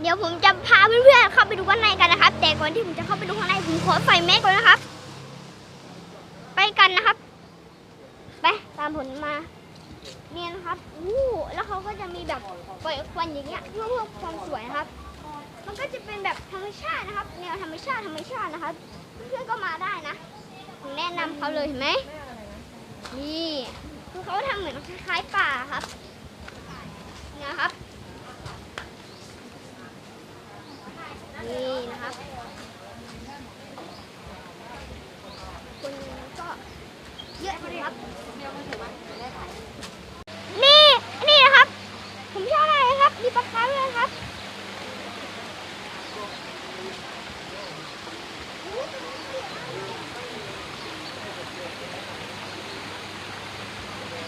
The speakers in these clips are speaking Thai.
เดี๋ยวผมจะพาเพื่อนๆเข้าไปดูข้างในกันนะครับ แต่ก่อนที่ผมจะเข้าไปดูข้างในผมขอใส่แมสก่อนนะครับ ไปกันนะครับ ไปตามผมมาเนี่ยนะครับอู้แล้วเขาก็จะมีแบบปล่อยควันอย่างเงี้ยเพื่อเพื่อความสวยนะครับ มันก็จะเป็นแบบธรรมชาตินะครับ แนวธรรมชาติธรรมชาตินะครับ เพื่อนๆก็มาได้นะผมแนะนำเขาเลยเห็นไหมนี่คือเขาทำเหมือนคล้ายๆปาครับเนี่ยครับ นี่นะครับคนก็ เยอะเลยครับนี่นี่นะครับ ผมชอบมากเลยครับ มีปลาคาร์ฟด้วยครับ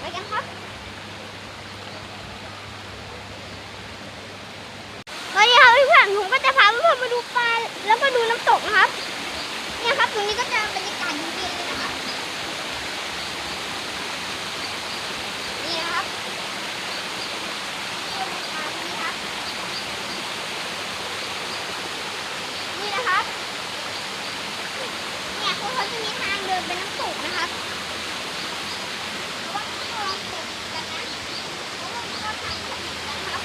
ไปกันครับตอนนี้ครับเพื่อนๆผมก็จะพาเพื่อนๆมาดูปลาแล้วมาดูน้ำตกนะครับ เนี่ยครับตรงนี้ก็จะบรรยากาศดีๆเลยนะครับ นี่นะครับนี่ครับ นี่นะครับ เนี่ยคือเขาจะ มีทางเดินเป็นน้ำตกนะครับระวังระวังตกกันนะเพราะว่ามันก็ทางสนิทกันครับ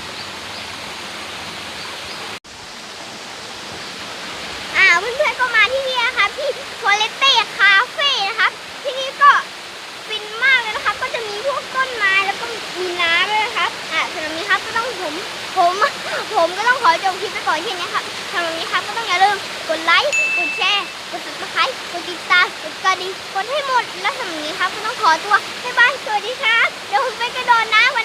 อ่าเพื่อนๆก็มาที่นี่นะคะที่โทเลเต้คาเฟ่นะครับ ที่นี่ก็ฟินมากเลยนะครับ ก็จะมีพวกต้นไม้แล้วก็มีน้ำด้วยนะครับ อ่าสำหรับนี้ครับก็ต้องผมผมผมก็ต้องขอจบคลิปไปก่อนแค่นี้ครับสำหรับนี้ครับก็ต้องอย่าลืม ค์กดแชร์กดติดตามกดติดตามกดกระดิ่งกดให้หมดและสำหรับนี้ครับก็ต้องขอตัวบ๊ายบายสวัสดีครับเดี๋ยวผมไปกระโดดน้ำกัน